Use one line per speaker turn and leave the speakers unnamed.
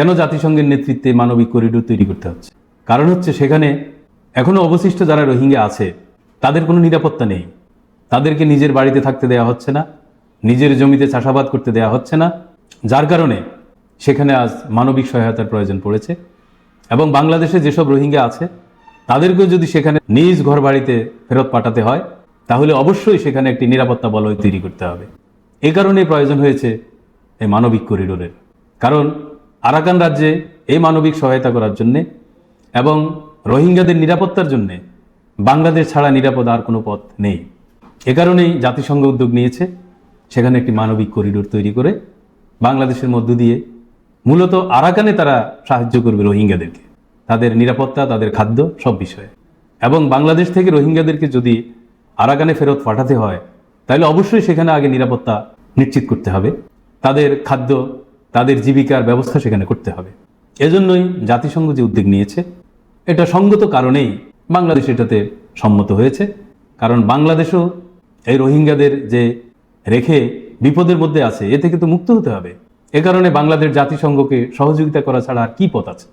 কেন জাতিসংঘের নেতৃত্বে মানবিক করিডোর তৈরি করতে হচ্ছে? কারণ হচ্ছে সেখানে এখনও অবশিষ্ট যারা রোহিঙ্গা আছে, তাদের কোনো নিরাপত্তা নেই। তাদেরকে নিজের বাড়িতে থাকতে দেওয়া হচ্ছে না, নিজের জমিতে চাষাবাদ করতে দেওয়া হচ্ছে না, যার কারণে সেখানে আজ মানবিক সহায়তার প্রয়োজন পড়েছে। এবং বাংলাদেশে যেসব রোহিঙ্গা আছে, তাদেরকেও যদি সেখানে নিজ ঘর বাড়িতে ফেরত পাঠাতে হয়, তাহলে অবশ্যই সেখানে একটি নিরাপত্তা বলয় তৈরি করতে হবে। এ কারণে প্রয়োজন হয়েছে এই মানবিক করিডোরের। কারণ আরাকান রাজ্যে এই মানবিক সহায়তা করার জন্যে এবং রোহিঙ্গাদের নিরাপত্তার জন্যে বাংলাদেশ ছাড়া নিরাপদ আর কোনো পথ নেই। এ কারণেই জাতিসংঘ উদ্যোগ নিয়েছে, সেখানে একটি মানবিক করিডোর তৈরি করে বাংলাদেশের মধ্য দিয়ে মূলত আরাকানে তারা সাহায্য করবে রোহিঙ্গাদেরকে। তাদের নিরাপত্তা, তাদের খাদ্য, সব বিষয়ে। এবং বাংলাদেশ থেকে রোহিঙ্গাদেরকে যদি আরাকানে ফেরত পাঠাতে হয়, তাহলে অবশ্যই সেখানে আগে নিরাপত্তা নিশ্চিত করতে হবে। তাদের খাদ্য তাদের জীবিকার ব্যবস্থা সেখানে করতে হবে। এজন্যই জাতিসংঘ যে উদ্যোগ নিয়েছে, এটা সঙ্গত কারণেই বাংলাদেশ এটাতে সম্মত হয়েছে। কারণ বাংলাদেশও এই রোহিঙ্গাদের যে রেখে বিপদের মধ্যে আছে এ থেকে তো মুক্ত হতে হবে। এ কারণে বাংলাদেশ জাতিসংঘকে সহযোগিতা করা ছাড়া আর কি পথ আছে?